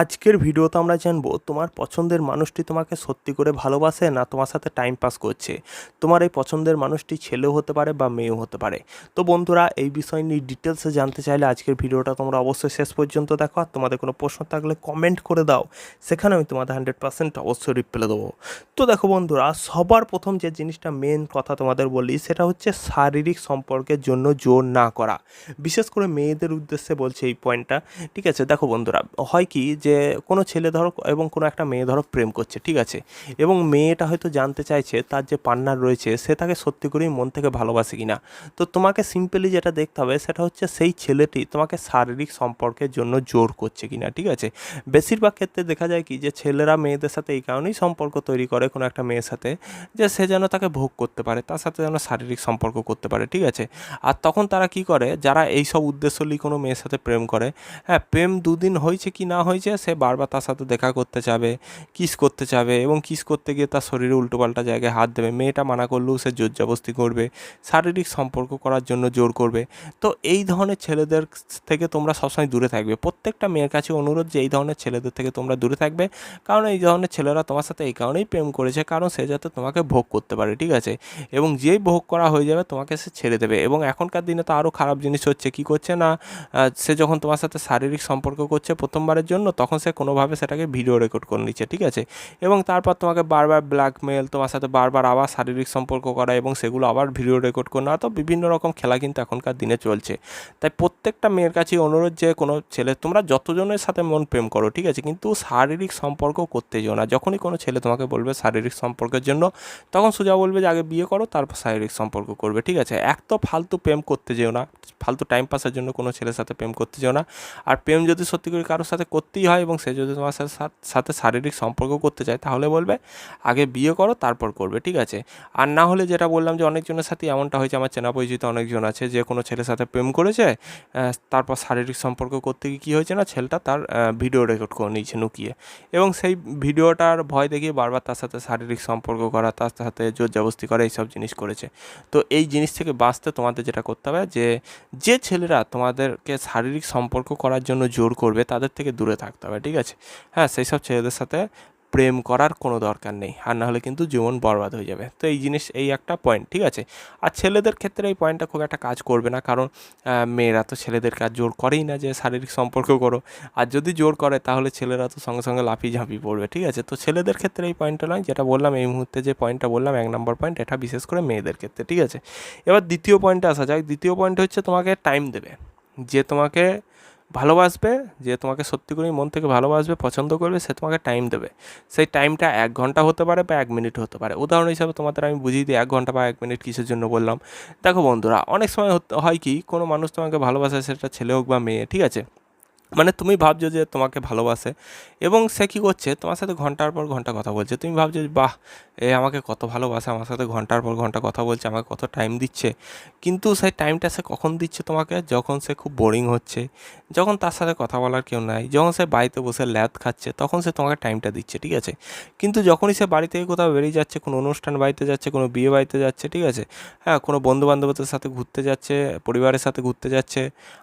আজকের ভিডিওতে আমরা জানব, তোমার পছন্দের মানুষটি তোমাকে সত্যি করে ভালোবাসে না তোমার সাথে টাইম পাস করছে? তোমার এই পছন্দের মানুষটি ছেলেও হতে পারে বা মেয়েও হতে পারে। তো বন্ধুরা, এই বিষয় নিয়ে ডিটেলসে জানতে চাইলে আজকের ভিডিওটা তোমরা অবশ্যই শেষ পর্যন্ত দেখো। আর তোমাদের কোনো প্রশ্ন থাকলে কমেন্ট করে দাও। সেখানে আমি তোমাদের হান্ড্রেড পার্সেন্ট অবশ্যই রিপ্লাই দেবো। তো দেখো বন্ধুরা, সবার প্রথম যে জিনিসটা মেন কথা তোমাদের বলি, সেটা হচ্ছে শারীরিক সম্পর্কের জন্য জোর না করা। বিশেষ করে মেয়েদের উদ্দেশ্যে বলছে এই পয়েন্টটা ঠিক আছে, দেখো বন্ধুরা, হয় কি যে কোনো ছেলে ধরো এবং কোনো একটা মেয়ে ধরো প্রেম করছে, ঠিক আছে? এবং মেয়েটা হয়তো জানতে চাইছে তার যে পার্টনার রয়েছে, সে তাকে সত্যি করেই মন থেকে ভালোবাসে কি না তো তোমাকে সিম্পলি যেটা দেখতে হবে সেটা হচ্ছে সেই ছেলেটি তোমাকে শারীরিক সম্পর্কের জন্য জোর করছে কি না ঠিক আছে? বেশিরভাগ ক্ষেত্রে দেখা যায় কি যে ছেলেরা মেয়েদের সাথে এই কারণেই সম্পর্ক তৈরি করে কোনো একটা মেয়ের সাথে যে সে যেন তাকে ভোগ করতে পারে, তার সাথে যেন শারীরিক সম্পর্ক করতে পারে, ঠিক আছে? আর তখন তারা কি করে, যারা এই সব উদ্দেশ্য নিয়ে কোনো মেয়ের সাথে প্রেম করে হ্যাঁ প্রেম দুদিন হয়েছে কি না হয়েছে সে বারবার তার সাথে দেখা করতে চাবে কিস করতে চাবে এবং কিস করতে গিয়ে তার শরীরে উল্টোপাল্টা জায়গায় হাত দেবে। মেয়েটা মানা করলেও সে জোর জবস্তি করবে, শারীরিক সম্পর্ক করার জন্য জোর করবে। তো এই ধরনের ছেলেদের থেকে তোমরা সবসময় দূরে থাকবে। প্রত্যেকটা মেয়ের কাছে অনুরোধ যে এই ধরনের ছেলেদের থেকে তোমরা দূরে থাকবে, কারণ এই ধরনের ছেলেরা তোমার সাথে এই কারণেই প্রেম করেছে, কারণ সে যাতে তোমাকে ভোগ করতে পারে, ঠিক আছে? এবং যেই ভোগ করা হয়ে যাবে তোমাকে সে ছেড়ে দেবে। এবং এখনকার দিনে তো আরও খারাপ জিনিস হচ্ছে, কি করছে না? সে যখন তোমার সাথে শারীরিক সম্পর্ক করছে প্রথমবারের জন্য তখন সে কোনোভাবে সেটাকে ভিডিও রেকর্ড করে নিচ্ছে, ঠিক আছে? এবং তারপর তোমাকে বারবার ব্ল্যাকমেল তোমার সাথে বারবার আবার শারীরিক সম্পর্ক করা এবং সেগুলো আবার ভিডিও রেকর্ড করে নেওয়া, তো বিভিন্ন রকম খেলা কিন্তু এখনকার দিনে চলছে। তাই প্রত্যেকটা মেয়ের কাছে অনুরোধ যে কোনো ছেলে, তোমরা যতজনের সাথে মন প্রেম করো, ঠিক আছে? কিন্তু শারীরিক সম্পর্ক করতে যেও না। যখনই কোনো ছেলে তোমাকে বলবে শারীরিক সম্পর্কের জন্য, তখন সোজা বলবে যে, আগে বিয়ে করো, তারপর শারীরিক সম্পর্ক করবে। ঠিক আছে? এক তো ফালতু প্রেম করতে যেও না, ফালতু টাইম পাসের জন্য কোনো ছেলের সাথে প্রেম করতে যেও না। আর প্রেম যদি সত্যি করে কারোর সাথে করতেই হয় এবং সে যদি তোমার সাথে সাথ- শারীরিক সম্পর্ক করতে চায়, তাহলে বলবে, আগে বিয়ে করো, তারপর করবে। ঠিক আছে? আর না হলে যেটা বললাম যে, অনেকজনের সাথে এমনটা হয়েছে, আমার চেনা পরিচিত অনেকজন আছে, যে কোনো ছেলের সাথে প্রেম করেছে তারপর শারীরিক সম্পর্ক করতে গিয়ে কী হয়েছে না, ছেলেটা তার ভিডিও রেকর্ড করে নিয়েছে লুকিয়ে এবং সেই ভিডিওটার ভয় দেখিয়ে বারবার তার সাথে শারীরিক সম্পর্ক করা, তার সাথে জোর জবস্তি করা, এইসব জিনিস করেছে। তো এই জিনিস থেকে বাঁচতে তোমাদের যেটা করতে হবে, যে যে ছেলেরা তোমাদেরকে শারীরিক সম্পর্ক করার জন্য জোর করবে, তাদের থেকে দূরে থাকতে হবে, ঠিক আছে? হ্যাঁ সেই সব ছেলেদের সাথে প্রেম করার কোনো দরকার নেই, আর না হলে কিন্তু জীবন বরবাদ হয়ে যাবে। তো এই জিনিস, এই একটা পয়েন্ট ঠিক আছে? আর ছেলেদের ক্ষেত্রে এই পয়েন্টটা খুব একটা কাজ করবে না, কারণ মেয়েরা তো ছেলেদের কাজ জোর করেই না যে শারীরিক সম্পর্ক করো। আর যদি জোর করে, তাহলে ছেলেরা তো সঙ্গে সঙ্গে লাফিয়ে ঝাঁপিয়ে পড়বে, ঠিক আছে? তো ছেলেদের ক্ষেত্রে এই পয়েন্টটা নয়, যেটা বললাম, এই মুহূর্তে যে পয়েন্টটা বললাম, এক নম্বর পয়েন্ট এটা বিশেষ করে মেয়েদের ক্ষেত্রে, ঠিক আছে? এবার দ্বিতীয় পয়েন্টে আসা যায় দ্বিতীয় পয়েন্ট হচ্ছে তোমাকে টাইম দেবে। যে তোমাকে ভালোবাসবে, যে তোমাকে সত্যি করেই মন থেকে ভালোবাসবে, পছন্দ করবে, সে তোমাকে টাইম দেবে। সেই টাইমটা এক ঘণ্টা হতে পারে বা এক মিনিট হতে পারে। উদাহরণ হিসাবে তোমাদের আমি বুঝিয়ে দিই, এক ঘণ্টা বা এক মিনিট কিসের জন্য বললাম। দেখো বন্ধুরা, অনেক সময় হয় কি, কোনো মানুষ তোমাকে ভালোবাসে, সেটা ছেলে হোক বা মেয়ে, ঠিক আছে? মানে তুমি ভাবছ যে তোমাকে ভালোবাসে এবং সে কী করছে? তোমার সাথে ঘণ্টার পর ঘণ্টা কথা বলছে। তুমি ভাবছ যে, বাহ এ আমাকে কত ভালোবাসে আমার সাথে ঘণ্টার পর ঘণ্টা কথা বলছে আমাকে কত টাইম দিচ্ছে। কিন্তু সেই টাইমটা সে কখন দিচ্ছে তোমাকে? যখন সে খুব বোরিং হচ্ছে যখন তার সাথে কথা বলার কেউ নাই যখন সে বাড়িতে বসে ল্যাদ খাচ্ছে তখন সে তোমাকে টাইমটা দিচ্ছে ঠিক আছে? কিন্তু যখনই সে বাড়ি থেকে কোথাও বেরিয়ে যাচ্ছে কোনো অনুষ্ঠান বাড়িতে যাচ্ছে কোনো বিয়ে বাড়িতে যাচ্ছে ঠিক আছে? হ্যাঁ কোনো বন্ধু বান্ধবদের সাথে ঘুরতে যাচ্ছে পরিবারের সাথে ঘুরতে যাচ্ছে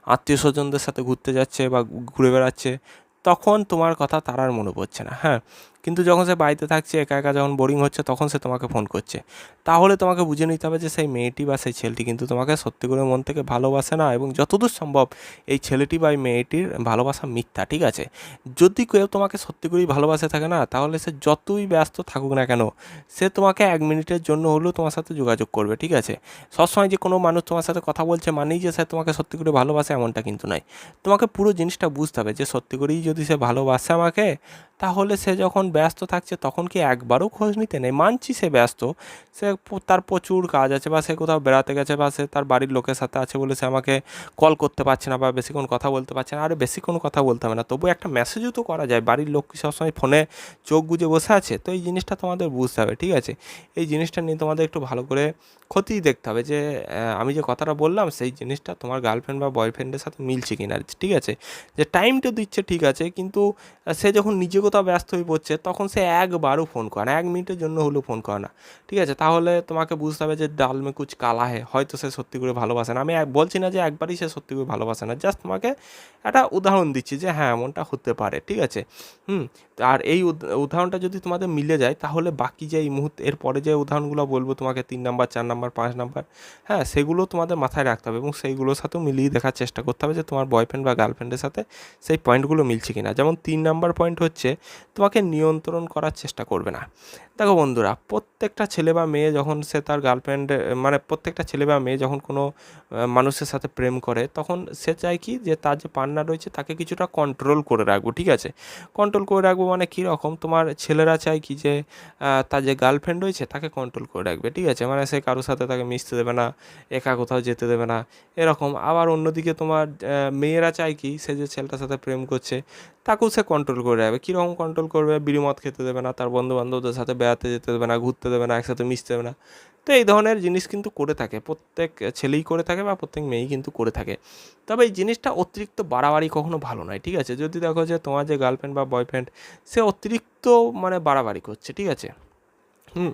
আত্মীয় স্বজনদের সাথে ঘুরতে যাচ্ছে বা ঘুরে বেড়াচ্ছে তখন তোমার কথা তার আর মনে পড়ছে না। হ্যাঁ কিন্তু যখন সে বাড়িতে থাকছে, একা একা যখন বোরিং হচ্ছে, তখন সে তোমাকে ফোন করছে। তাহলে তোমাকে বুঝে নিতে হবে যে সেই মেয়েটি বা সেই ছেলেটি কিন্তু তোমাকে সত্যি করে মন থেকে ভালোবাসে না এবং যতদূর সম্ভব এই ছেলেটি বা এই মেয়েটির ভালোবাসা মিথ্যা, ঠিক আছে? যদি কেউ তোমাকে সত্যি করেই ভালোবাসে থাকে না, তাহলে সে যতই ব্যস্ত থাকুক না কেন, সে তোমাকে এক মিনিটের জন্য হলেও তোমার সাথে যোগাযোগ করবে, ঠিক আছে? সবসময় যে কোনো মানুষ তোমার সাথে কথা বলছে মানেই যে সে তোমাকে সত্যি করে ভালোবাসে এমনটা কিন্তু নয়। তোমাকে পুরো জিনিসটা বুঝতে হবে যে সত্যি করেই যদি সে ভালোবাসে আমাকে তাহলে সে যখন ব্যস্ত থাকছে, তখন কি একবারও খোঁজ নিতে নেই? মানছি সে ব্যস্ত। সে তার প্রচুর কাজ আছে বা সে কোথাও বেড়াতে গেছে বা সে তার বাড়ির লোকের সাথে আছে বলে সে আমাকে কল করতে পারছে না বা বেশিক্ষণ কথা বলতে পারছে না। আরে বেশিক্ষণ কথা বলতে হবে না। তবু একটা মেসেজও তো করা যায়। বাড়ির লোক কি সবসময় ফোনে চোখ গুজে বসে আছে? তো এই জিনিসটা তোমাদের বুঝতে হবে, ঠিক আছে? এই জিনিসটা নিয়ে তোমাদের একটু ভালো করে খতিয়ে দেখতে হবে যে আমি যে কথাটা বললাম, সেই জিনিসটা তোমার গার্লফ্রেন্ড বা বয়ফ্রেন্ডের সাথে মিলছে কিনা, ঠিক আছে? যে টাইমটা দিচ্ছে, ঠিক আছে। কিন্তু সে যখন নিজেকে কোথাও ব্যস্ত হয়ে পড়ছে, তখন সে একবারও ফোন করে না। এক মিনিটের জন্য হলেও ফোন করে না। ঠিক আছে? তাহলে তোমাকে বুঝতে হবে যে ডাল মে কুচ কালা হে হয়তো সে সত্যি করে ভালোবাসে না। আমি বলছি না যে একবারই সে সত্যি করে ভালোবাসে না। জাস্ট তোমাকে একটা উদাহরণ দিচ্ছি যে হ্যাঁ এমনটা হতে পারে। ঠিক আছে? হুম? আর এই উদ- উদাহরণটা যদি তোমাদের মিলে যায়, তাহলে বাকি যে এই মুহূর্তে, এর পরে যে উদাহরণগুলো বলব তোমাকে তিন নাম্বার, চার নাম্বার, পাঁচ নাম্বার হ্যাঁ সেগুলো তোমাদের মাথায় রাখতে হবে এবং সেইগুলোর সাথেও মিলিয়ে দেখার চেষ্টা করতে হবে যে তোমার বয়ফ্রেন্ড বা গার্লফ্রেন্ডের সাথে সেই পয়েন্টগুলো মিলছে কিনা। যেমন তিন নাম্বার পয়েন্ট হচ্ছে তোমাকে নিয়ন্ত্রণ করার চেষ্টা করবে না। দেখো বন্ধুরা, প্রত্যেকটা ছেলে বা মেয়ে যখন সে তার গার্লফ্রেন্ড মানে প্রত্যেকটা ছেলে বা মেয়ে যখন কোনো মানুষের সাথে প্রেম করে, তখন সে চায় কি যে তার যে পার্টনার রয়েছে তাকে কিছুটা কন্ট্রোল করে রাখব, ঠিক আছে? কন্ট্রোল করে রাখব মানে কী রকম? তোমার ছেলেরা চায় কি যে তার যে গার্লফ্রেন্ড রয়েছে তাকে কন্ট্রোল করে রাখবে, ঠিক আছে? মানে সে কারোর সাথে তাকে মিশতে দেবে না, একা কোথাও যেতে দেবে না, এরকম। আবার অন্যদিকে তোমার মেয়েরা চায় কি সে যে ছেলেটার সাথে প্রেম করছে, তাকেও সে কন্ট্রোল করে রাখবে। কীরকম কন্ট্রোল করবে? বিড়ি মদ খেতে দেবে না, তার বন্ধু বান্ধবদের সাথে বেড়াতে যেতে দেবে না, ঘুরতে দেবে না, একসাথে মিশতে দেবে না। তো এই ধরনের জিনিস কিন্তু করে থাকে। প্রত্যেক ছেলেই করে থাকে বা প্রত্যেক মেয়েই কিন্তু করে থাকে। তবে এই জিনিসটা অতিরিক্ত বাড়াবাড়ি কখনো ভালো নয়, ঠিক আছে? যদি দেখো যে তোমার যে গার্লফ্রেন্ড বা বয়ফ্রেন্ড সে অতিরিক্ত মানে বাড়াবাড়ি করছে, ঠিক আছে? হুম,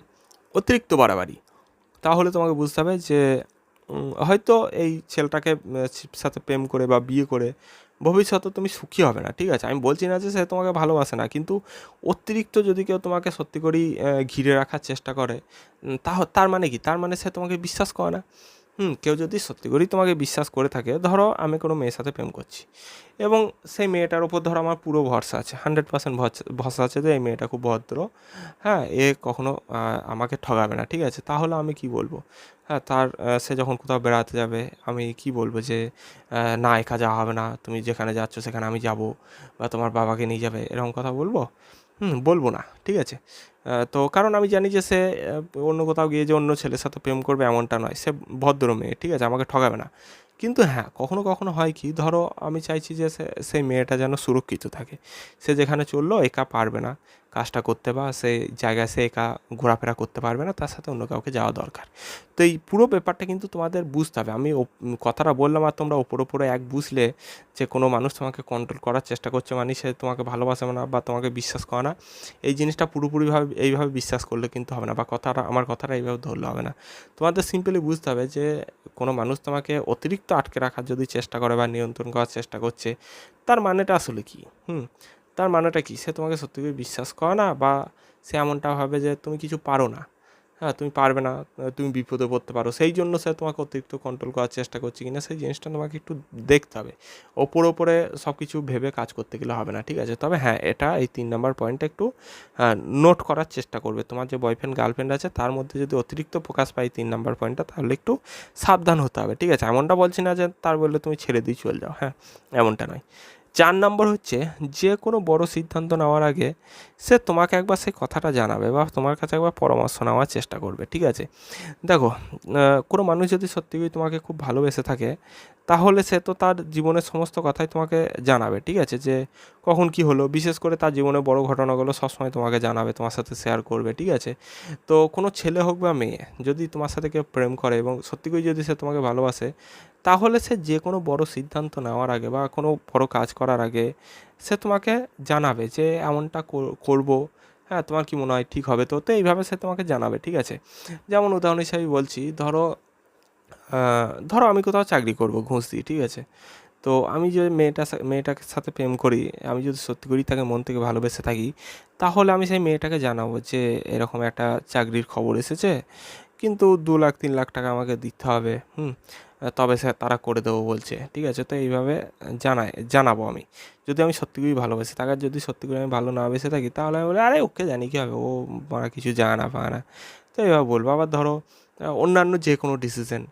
অতিরিক্ত বাড়াবাড়ি। তাহলে তোমাকে বুঝতে হবে যে হয়তো এই ছেলেটাকে সাথে প্রেম করে বা বিয়ে করে ভবিষ্যতে তুমি সুখী হবে না, ঠিক আছে? আমি বলছি না যে সে তোমাকে ভালোবাসে না, কিন্তু অতিরিক্ত যদি কেউ তোমাকে সত্যি করেই ঘিরে রাখার চেষ্টা করে তাহ, তার মানে কি? তার মানে সে তোমাকে বিশ্বাস করে না? হুম, কেউ যদি সত্যি করেই তোমাকে বিশ্বাস করে থাকে, ধরো আমি কোনো মেয়ের সাথে প্রেম করছি এবং সেই মেয়েটার ওপর ধরো আমার পুরো ভরসা আছে হান্ড্রেড পার্সেন্ট ভরসা আছে যে এই মেয়েটা খুব ভদ্র হ্যাঁ এ কখনো আমাকে ঠগাবে না, ঠিক আছে? তাহলে আমি কি বলব? হ্যাঁ তার সে যখন কোথাও বেড়াতে যাবে, আমি কি বলব যে না একা যাওয়া হবে না, তুমি যেখানে যাচ্ছ সেখানে আমি যাব বা তোমার বাবাকে নিয়ে যাবে, এরকম কথা বলব? হুম, বলব না, ঠিক আছে? তো কারণ আমি জানি যে সে অন্য কোথাও গিয়ে যে অন্য ছেলের সাথে প্রেম করবে এমনটা নয়। সে ভদ্র মেয়ে, ঠিক আছে? আমাকে ঠকাবে না। কিন্তু হ্যাঁ কখনো কখনো হয় কি, ধরো আমি চাইছি যে সেই মেয়েটা যেন সুরক্ষিত থাকে। সে যেখানে চলল, একা পারবে না। কাজটা করতে বা সেই জায়গায় সে একা ঘোরাফেরা করতে পারবে না, তার সাথে অন্য কাউকে যাওয়া দরকার। তো এই পুরো ব্যাপারটা কিন্তু তোমাদের বুঝতে হবে। আমি কথাটা বললাম আর তোমরা ওপর ওপরে এক বুঝলে যে কোনো মানুষ তোমাকে কন্ট্রোল করার চেষ্টা করছে মানে সে তোমাকে ভালোবাসে না বা তোমাকে বিশ্বাস করে না। এই জিনিসটা পুরোপুরিভাবে এইভাবে বিশ্বাস করলে কিন্তু হবে না বা কথাটা, আমার কথাটা এইভাবে ধরলে হবে না। তোমাদের সিম্পলি বুঝতে হবে যে কোনো মানুষ তোমাকে অতিরিক্ত আটকে রাখার যদি চেষ্টা করে বা নিয়ন্ত্রণ করার চেষ্টা করছে, তার মানেটা আসলে কী? হুম? তার মানেটা কী? সে তোমাকে সত্যি করে বিশ্বাস করে না বা সে এমনটা ভাবে যে তুমি কিছু পারো না। হ্যাঁ তুমি পারবে না, তুমি বিপদে পড়তে পারো। সেই জন্য সে তোমাকে অতিরিক্ত কন্ট্রোল করার চেষ্টা করছে কিনা, সেই জিনিসটা তোমাকে একটু দেখতে হবে। ওপর ওপরে সব কিছু ভেবে কাজ করতে গেলে হবে না, ঠিক আছে? তবে হ্যাঁ এটা এই তিন নম্বর পয়েন্টটা একটু নোট করার চেষ্টা করবে। তোমার যে বয়ফ্রেন্ড গার্লফ্রেন্ড আছে, তার মধ্যে যদি অতিরিক্ত প্রকাশ পায় তিন নম্বর পয়েন্টটা তাহলে একটু সাবধান হতে হবে, ঠিক আছে? এমনটা বলছি না যে তার বললে তুমি ছেড়ে দিয়ে চলে যাও। হ্যাঁ এমনটা নয়। চার নম্বর হচ্ছে, যে কোনো বড় সিদ্ধান্ত নেওয়ার আগে সে তোমাকে একবার সেই কথাটা জানাবে বা তোমার কাছে একবার পরামর্শ নেওয়ার চেষ্টা করবে, ঠিক আছে? দেখো কোনো মানুষ যদি সত্যি তোমাকে খুব ভালোবেসে থাকে তাহলে সে তো তার জীবনের সমস্ত কথাই তোমাকে জানাবে, ঠিক আছে? যে কখন কি হলো, বিশেষ করে তার জীবনে বড় ঘটনাগুলো সবসময় তোমাকে জানাবে, তোমার সাথে শেয়ার করবে, ঠিক আছে? তো কোনো ছেলে হোক বা মেয়ে, যদি তোমার সাথে কেউ প্রেম করে এবং সত্যি করে যদি সে তোমাকে ভালোবাসে, তাহলে সে যে কোনো বড় সিদ্ধান্ত নেওয়ার আগে বা কোনো বড় কাজ করার আগে সে তোমাকে জানাবে যে এমনটা কর- করব হ্যাঁ তোমার কি মনে হয় ঠিক হবে? তো তো এইভাবে সে তোমাকে জানাবে, ঠিক আছে? যেমন উদাহরণ হিসাবে বলছি, ধরো ধরো আমি কোথাও চাকরি করব ঘুষ দিই, ঠিক আছে? তো আমি যে মেয়েটা মেয়েটার সাথে প্রেম করি, আমি যদি সত্যি করি, তাকে মন থেকে ভালোবেসে থাকি, তাহলে আমি সেই মেয়েটাকে জানাব যে এরকম একটা চাকরির খবর এসেছে, কিন্তু দু লাখ, তিন লাখ টাকা আমাকে দিতে হবে, হুম? তবে সে তারা করে দেবো বলছে, ঠিক আছে? তো এইভাবে জানাই জানাব আমি। যদি আমি সত্যি করেই ভালোবাসি, তাকে যদি সত্যি করে আমি ভালো না বেসে থাকি, তাহলে আমি বলি, আরে, ওকে জানি কী হবে, ও মারা কিছু জানা পায় না তো এইভাবে বলব। আবার ধরো অন্যান্য যে কোনো ডিসিশন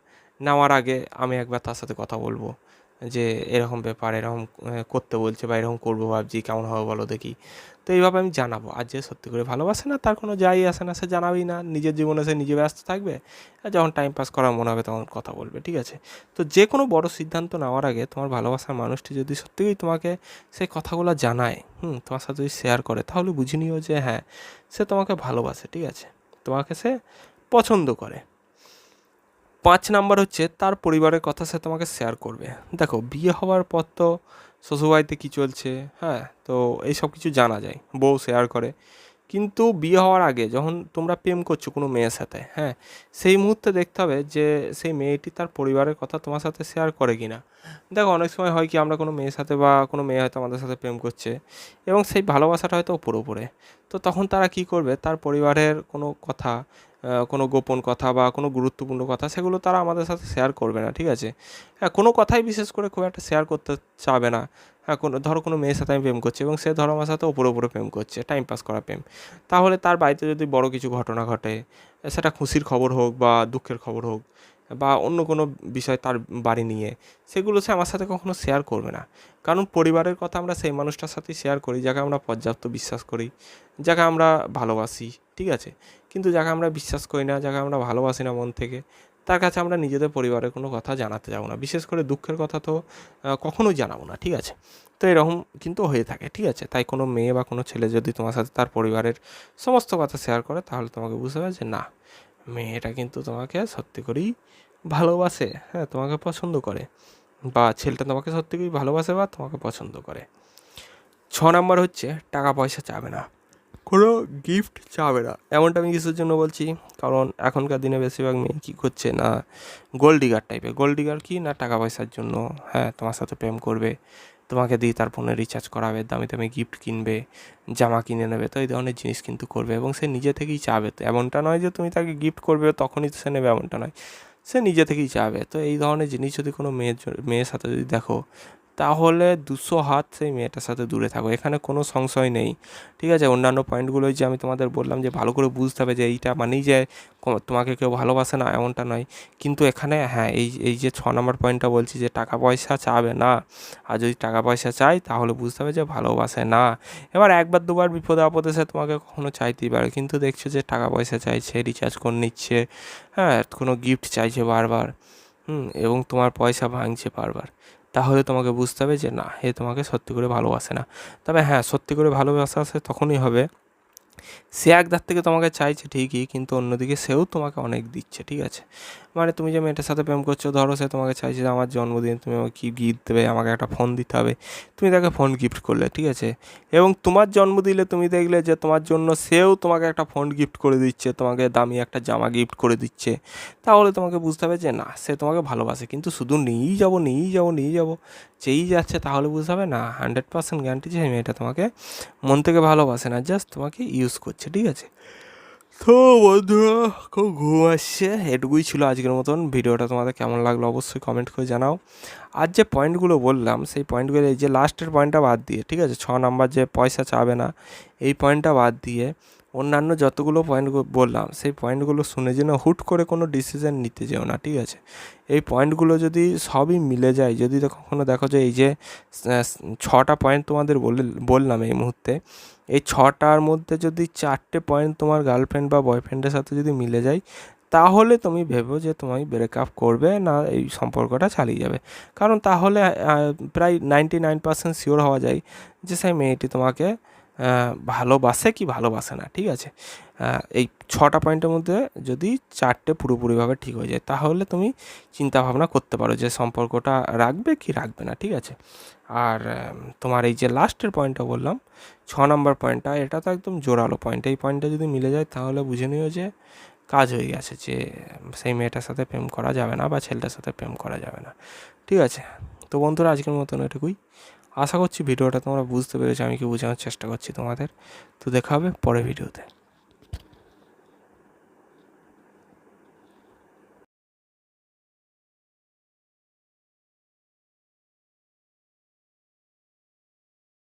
নেওয়ার আগে আমি একবার তার সাথে কথা বলব, যে এরকম ব্যাপার, এরকম করতে বলছে বা এরকম করব ভাবছি, কেমন হবে বলো দেখি। তো এইভাবে আমি জানাব। আর যে সত্যি করে ভালোবাসে না, তার কোনো যাই আসে না, সে জানাবেই না। নিজের জীবনে সে নিজে ব্যস্ত থাকবে, আর যখন টাইম পাস করার মনে হবে তখন কথা বলবে, ঠিক আছে? তো যে কোনো বড় সিদ্ধান্ত নেওয়ার আগে তোমার ভালোবাসার মানুষটি যদি সত্যিই তোমাকে সেই কথাগুলো জানায়, হুম, তোমার সাথে যদি শেয়ার করে, তাহলে বুঝে নিও যে হ্যাঁ সে তোমাকে ভালোবাসে, ঠিক আছে? তোমাকে সে পছন্দ করে। পাঁচ নাম্বার হচ্ছে, তার পরিবারের কথা সে তোমাকে শেয়ার করবে। দেখো, বিয়ে হওয়ার পর তো শ্বশুরবাড়িতে কী চলছে হ্যাঁ? তো এই সব কিছু জানা যায়, বউ শেয়ার করে। কিন্তু বিয়ে হওয়ার আগে যখন তোমরা প্রেম করছ কোনো মেয়ের সাথে হ্যাঁ? সেই মুহূর্তে দেখতে হবে যে সেই মেয়েটি তার পরিবারের কথা তোমার সাথে শেয়ার করে কি না দেখো, অনেক সময় হয় কি, আমরা কোনো মেয়ের সাথে বা কোনো মেয়ে হয়তো আমাদের সাথে প্রেম করছে এবং সেই ভালোবাসাটা হয়তো ওপরে ওপরে। তো তখন তারা কি করবে, তার পরিবারের কোনো কথা কোনো গোপন কথা বা কোনো গুরুত্বপূর্ণ কথা, সেগুলো তারা আমাদের সাথে শেয়ার করবে না, ঠিক আছে? হ্যাঁ কোনো কথাই বিশেষ করে খুব একটা শেয়ার করতে চাবে না। হ্যাঁ কোনো, ধরো কোনো মেয়ের সাথে আমি প্রেম করছি এবং সে ধরো আমার সাথে ওপরে ওপরে প্রেম করছে টাইম পাস করা প্রেম। তাহলে তার বাড়িতে যদি বড় কিছু ঘটনা ঘটে, সেটা খুশির খবর হোক বা দুঃখের খবর হোক বা অন্য কোনো বিষয় তার বাড়ি নিয়ে, সেগুলো সে আমার সাথে কখনো শেয়ার করবে না। কারণ পরিবারের কথা আমরা সেই মানুষটার সাথেই শেয়ার করি, যাকে আমরা পর্যাপ্ত বিশ্বাস করি, যাকে আমরা ভালোবাসি, ঠিক আছে? কিন্তু যাকে আমরা বিশ্বাস করি না, যাকে আমরা ভালোবাসি না মন থেকে, তার কাছে আমরা নিজেদের পরিবারের কোনো কথা জানাতে যাব না। বিশেষ করে দুঃখের কথা তো কখনোই জানাব না, ঠিক আছে? তো এরকম কিন্তু হয়ে থাকে, ঠিক আছে? তাই কোনো মেয়ে বা কোনো ছেলে যদি তোমার সাথে তার পরিবারের সমস্ত কথা শেয়ার করে, তাহলে তোমাকে বুঝতে হবে যে না মেয়েটা কিন্তু তোমাকে সত্যি করেই ভালোবাসে হ্যাঁ তোমাকে পছন্দ করে বা ছেলেটা তোমাকে সত্যি করেই ভালোবাসে বা তোমাকে পছন্দ করে। ছ নম্বর হচ্ছে, টাকা পয়সা চাবে না। কোনো গিফট চাবে না। এমনটা আমি কিসের জন্য বলছি, কারণ এখনকার দিনে বেশিরভাগ মেয়ে কী করছে না, গোল্ড ডিগার টাইপের গোল্ড ডিগার কি? না টাকা পয়সার জন্য হ্যাঁ তোমার সাথে প্রেম করবে। তোমাকে দিয়ে তার ফোনে রিচার্জ করাবে, দামি দামি গিফট কিনবে, জামা কিনে নেবে, তো এই ধরনের জিনিস কিন্তু করবে এবং সে নিজে থেকেই চাবে। তো এমনটা নয় যে তুমি তাকে গিফট করবে, তখনই সে নেবে এমনটা নয়। সে নিজে থেকেই চাবে। তো এই ধরনের জিনিস যদি কোনো মেয়ের মেয়ের সাথে যদি দেখো তাহলে দুশো হাত সেই মেয়েটার সাথে দূরে থাকো। এখানে কোনো সংশয় নেই। ঠিক আছে, অন্যান্য পয়েন্টগুলোই যে আমি তোমাদের বললাম যে ভালো করে বুঝতে হবে যে এইটা মানেই যে তোমাকে কেউ ভালোবাসে না, এমনটা নয়। কিন্তু এখানে হ্যাঁ এই এই যে ছ নম্বর পয়েন্টটা বলছি যে টাকা পয়সা চাবে না। আর যদি টাকা পয়সা চাই, তাহলে বুঝতে হবে যে ভালোবাসে না। এবার একবার, দুবার বিপদে আপদে সে তোমাকে কখনো চাইতেই পারে। কিন্তু দেখছ যে টাকা পয়সা চাইছে রিচার্জ করে নিচ্ছে। হ্যাঁ কোনো গিফট চাইছে বারবার। হুম, এবং তোমার পয়সা ভাঙছে বারবার। তাহলে তোমাকে বুঝতে হবে যে না, এ তোমাকে সত্যি করে ভালোবাসে না। তবে হ্যাঁ সত্যি করে ভালোবাসা আসে তখনই হবে। সে একদার থেকে তোমাকে চাইছে ঠিকই, কিন্তু অন্যদিকে সেও তোমাকে অনেক দিচ্ছে, ঠিক আছে? মানে তুমি যে মেয়েটার সাথে প্রেম করছ, ধরো সে তোমাকে চাইছে যে আমার জন্মদিন, তুমি আমাকে কী গিফট দেবে, আমাকে একটা ফোন দিতে হবে। তুমি তাকে ফোন গিফট করলে, ঠিক আছে? এবং তোমার জন্ম দিলে তুমি দেখলে যে তোমার জন্য সেও তোমাকে একটা ফোন গিফট করে দিচ্ছে, তোমাকে দামি একটা জামা গিফট করে দিচ্ছে। তাহলে তোমাকে বুঝতে হবে যে না, সে তোমাকে ভালোবাসে, কিন্তু শুধু নিয়েই যাব নিয়েই যাব নিয়েই যাব। যেই যাচ্ছে তাহলে বুঝতে হবে না হান্ড্রেড পার্সেন্ট গ্যারান্টি যে মেয়েটা তোমাকে মন থেকে ভালোবাসে না জাস্ট তোমাকে ইউজ করছে, ঠিক আছে? তো বন্ধুরা খুব ঘুম আসছে। এটুকুই ছিল আজকের মতন। ভিডিওটা তোমাদের কেমন লাগল অবশ্যই কমেন্ট করে জানাও। আর যে পয়েন্টগুলো বললাম, সেই পয়েন্টগুলো এই যে লাস্টের পয়েন্টটা বাদ দিয়ে, ঠিক আছে? ছ নাম্বার যে পয়সা চাবে না, এই পয়েন্টটা বাদ দিয়ে অন্যান্য যতগুলো পয়েন্ট বললাম, সেই পয়েন্টগুলো শুনে যেন হুট করে কোনো ডিসিশন নিতে যেও না, ঠিক আছে? এই পয়েন্টগুলো যদি সবই মিলে যায়, যদি কখনো দেখো যে এই যে ছটা পয়েন্ট তোমাদের বলে- বললাম এই মুহূর্তে, এই ছটার মধ্যে যদি চারটে পয়েন্ট তোমার গার্লফ্রেন্ড বা বয়ফ্রেন্ডের সাথে যদি মিলে যায়, তাহলে তুমি ভেবো যে তুমি ব্রেকআপ করবে না এই সম্পর্কটা চালিয়ে যাবে। কারণ তাহলে প্রায় নাইনটি নাইন পার্সেন্ট শিওর হওয়া যায় যে সেই মেয়েটি তোমাকে ভালোবাসে কি ভালোবাসে না, ঠিক আছে? এই ছটা পয়েন্টের মধ্যে যদি চারটে পুরোপুরিভাবে ঠিক হয়ে যায়, তাহলে তুমি চিন্তা ভাবনা করতে পারো যে সম্পর্কটা রাখবে কি রাখবে না, ঠিক আছে? আর তোমার এই যে লাস্টের পয়েন্টটা বললাম, ছ নম্বর পয়েন্টটা এটা তো একদম জোরালো পয়েন্ট এই পয়েন্টটা যদি মিলে যায়, তাহলে বুঝে নিও যে কাজ হয়ে গেছে, যে সেই মেয়েটার সাথে প্রেম করা যাবে না বা ছেলেটার সাথে প্রেম করা যাবে না, ঠিক আছে? তো বন্ধুরা, আজকের মতন এটুকুই। আশা করছি ভিডিওটা তোমরা বুঝতে পেরেছ, আমি কি বোঝানোর চেষ্টা করছি তোমাদের। তো দেখা হবে পরের ভিডিওতে।